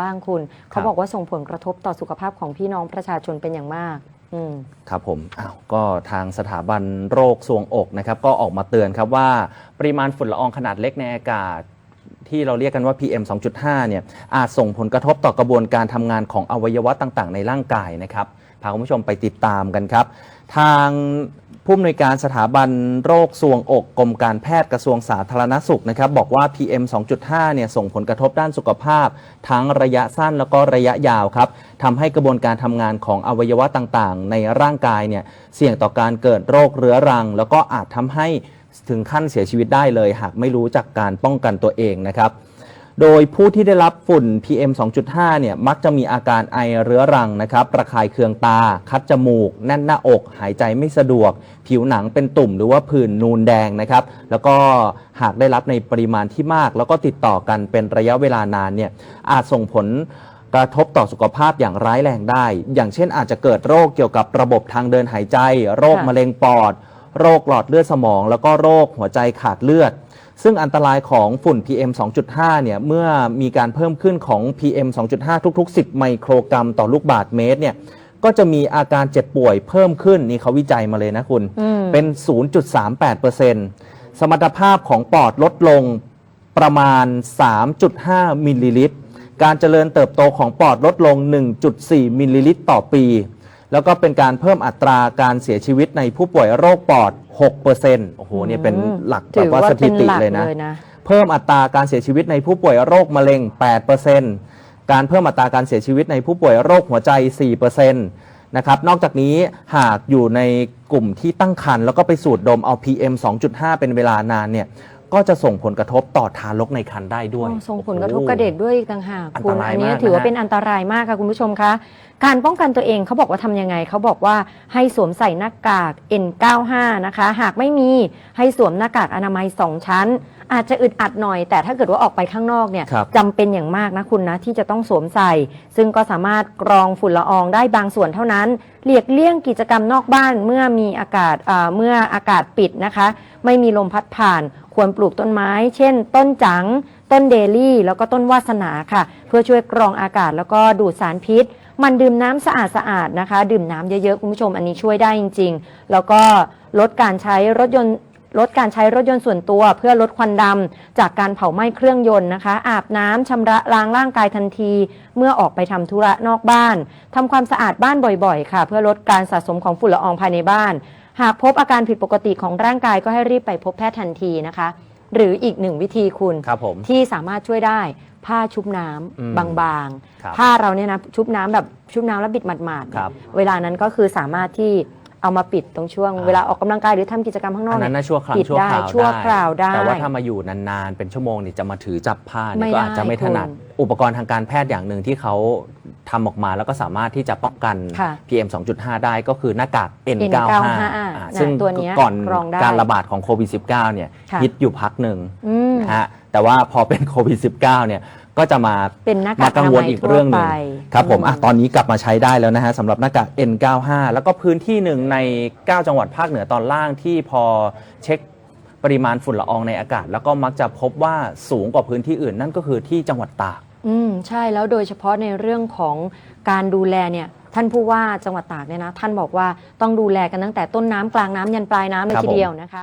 บ้างคุณ เขาบอกว่าส่งผลกระทบต่อสุขภาพของพี่น้องประชาชนเป็นอย่างมากอืมครับผมอ้าวก็ทางสถาบันโรคทรวงอกนะครับ ก็ออกมาเตือนครับว่า ปริมาณฝุ่นละอองขนาดเล็กในอากาศที่เราเรียกกันว่า PM 2.5 เนี่ยอาจส่งผลกระทบต่อกระบวนการทำงานของอวัยวะต่างๆ ในร่างกายนะครับ พาคุณผู้ชมไปติดตามกันครับ ทาง ผู้อำนวยการสถาบันโรคทรวงอกกรมการแพทย์กระทรวงสาธารณสุขนะครับบอกว่า PM 2.5 เนี่ยส่งผลกระทบด้านสุขภาพ ทั้งระยะสั้นแล้วก็ระยะยาวครับทำให้กระบวนการทำงานของอวัยวะต่างๆ ในร่างกายเนี่ยเสี่ยงต่อการเกิดโรคเรื้อรัง แล้วก็อาจทำให้ถึงขั้นเสียชีวิตได้เลย หากไม่รู้จักการป้องกันตัวเองนะครับ โดยผู้ที่ได้รับฝุ่น PM 2.5 เนี่ยมักจะมีอาการไอเรื้อรังนะครับระคายเคืองตา คัดจมูก แน่นหน้าอก หายใจไม่สะดวก ผิวหนังเป็นตุ่มหรือว่าผื่นนูนแดงนะครับ แล้วก็หากได้รับในปริมาณที่มาก แล้วก็ติดต่อกันเป็นระยะเวลานานเนี่ยอาจส่งผลกระทบต่อสุขภาพอย่างร้ายแรงได้ อย่างเช่นอาจจะเกิดโรคเกี่ยวกับระบบทางเดินหายใจ โรคมะเร็งปอด โรคหลอดเลือดสมอง แล้วก็โรคหัวใจขาดเลือด ซึ่งอันตรายของฝุ่น PM 2.5 เนี่ย เมื่อมีการเพิ่มขึ้นของ PM 2.5 ทุก ๆ 10 ไมโครกรัมต่อลูกบาศก์เมตร เนี่ย ก็จะมีอาการเจ็บป่วยเพิ่มขึ้น นี่เขาวิจัยมาเลยนะคุณอืมเป็น 0.38%สมรรถภาพของปอดลดลงประมาณ 3.5 มิลลิลิตร การเจริญเติบโตของปอดลดลง 1.4 มิลลิลิตรต่อปี แล้วก็เป็นการเพิ่มอัตราการเสียชีวิตในผู้ป่วยโรคปอด 6%โอ้โหเนี่ยเป็นหลักแบบว่าสถิติเลยนะถือว่าป็หกเลยนะ เพิ่มอัตราการเสียชีวิตในผู้ป่วยโรคมะเร็ง 8%การเพิ่มอัตราการเสียชีวิตในผู้ป่วยโรคหัวใจ 4%นะครับ นอกจากนี้หากอยู่ในกลุ่มที่ตั้งครรภ์แล้วก็ไปสูดดมเอา PM 2.5 เป็นเวลานานเนี่ย ก็จะส่งผลกระทบต่อทารกในครรภ์ได้ด้วย อ๋อส่งผลกระทบกับเด็กด้วยอีกต่างหากอันคุตณรายอันนี้มากถือว่านะฮะ เป็นอันตรายมากค่ะคุณผู้ชมคะ การป้องกันตัวเองเขาบอกว่าทำยังไงเขาบอกว่าให้สวมใส่หน้ากาก N95 นะคะ หากไม่มีให้สวมหน้ากากอนามัย 2 ชั้น อาจจะอึดอัดหน่อย แต่ถ้าเกิดว่าออกไปข้างนอกเนี่ยครับ จำเป็นอย่างมากนะคุณนะ ที่จะต้องสวมใส่ ซึ่งก็สามารถกรองฝุ่นละอองได้บางส่วนเท่านั้นเลียกเลี่ยงกิจกรรมนอกบ้านเมื่อมีอากาศอ่าเมื่ออากาศปิดนะคะ ไม่มีลมพัดผ่าน ควรปลูกต้นไม้ เช่น ต้นจัง ต้นเดลี่ แล้วก็ต้นวาสนาค่ะ เพื่อช่วยกรองอากาศแล้วก็ดูดสารพิษ มันดื่มน้ำสะอาดสะอาดๆนะคะ ดื่มน้ำเยอะๆ คุณผู้ชมอันนี้ช่วยได้จริง ๆ แล้วก็ลดการใช้รถยนต์ลดการใช้รถยนต์ส่วนตัวเพื่อลดควันดำจากการเผาไหม้เครื่องยนต์นะคะ อาบน้ำชำระล้างร่างกายทันที เมื่อออกไปทำธุระนอกบ้านทำความสะอาดบ้านบ่อยๆ ค่ะ เพื่อลดการสะสมของฝุ่นละอองภายในบ้าน หากพบอาการผิดปกติของร่างกายก็ให้รีบไปพบแพทย์ทันทีนะคะ หรืออีกหนึ่งวิธีคุณครับผม ที่สามารถช่วยได้ผ้าชุบน้ำอืมบางครับๆ ผ้าเราเนี่ยนะชุบน้ำแบบชุบน้ำแล้วบิดหมาดๆครับ เวลานั้นก็คือสามารถที่ เอามาปิดตรงช่วงอ่า เวลาออกกำลังกายหรือทำกิจกรรมข้างนออักนนั้นเยนะชั่วคราวปิดชั่วได้คราวชั่วคราวได้ แต่ว่าถ้ามาอยู่นานๆ เป็นชั่วโมงนี่จะมาถือจับผ้าไม่เนี่ยก็อาจจะไม่ได้ถนัด คุณอุปกรณ์ทางการแพทย์อย่างหนึ่งที่เขาทำออกมาแล้วก็สามารถที่จะป้องกัน ค่ะ PM 2.5 ได้ก็คือหน้ากาก N95 N95 อ่าน่ะซึ่งตัวเนี้ยก่อนกรองได้การระบาดของโควิด -19 เนี่ยค่ะ ฮิตอยู่พักหนึ่งอืม นะฮะแต่ว่าพอเป็นโควิด -19 เนี่ย ก็จะมาเป็นหน้ากามากกังวลอีกเรื่องหนึ่งทั่วไปครับผมอะอืม ตอนนี้กลับมาใช้ได้แล้วนะฮะสำหรับหน้ากาก N95 แล้วก็พื้นที่หนึ่งใน 9 จังหวัดภาคเหนือตอนล่างที่พอเช็คปริมาณฝุ่นละอองในอากาศ แล้วก็มักจะพบว่าสูงกว่าพื้นที่อื่น นั่นก็คือที่จังหวัดตาก อืมใช่แล้วโดยเฉพาะในเรื่องของการดูแลเนี่ยท่านผู้ว่าจังหวัดตากเนี่ยนะ ท่านบอกว่าต้องดูแลกันตั้งแต่ต้นน้ำกลางน้ำยันปลายน้ำเลยครับทีผม เดียวนะคะ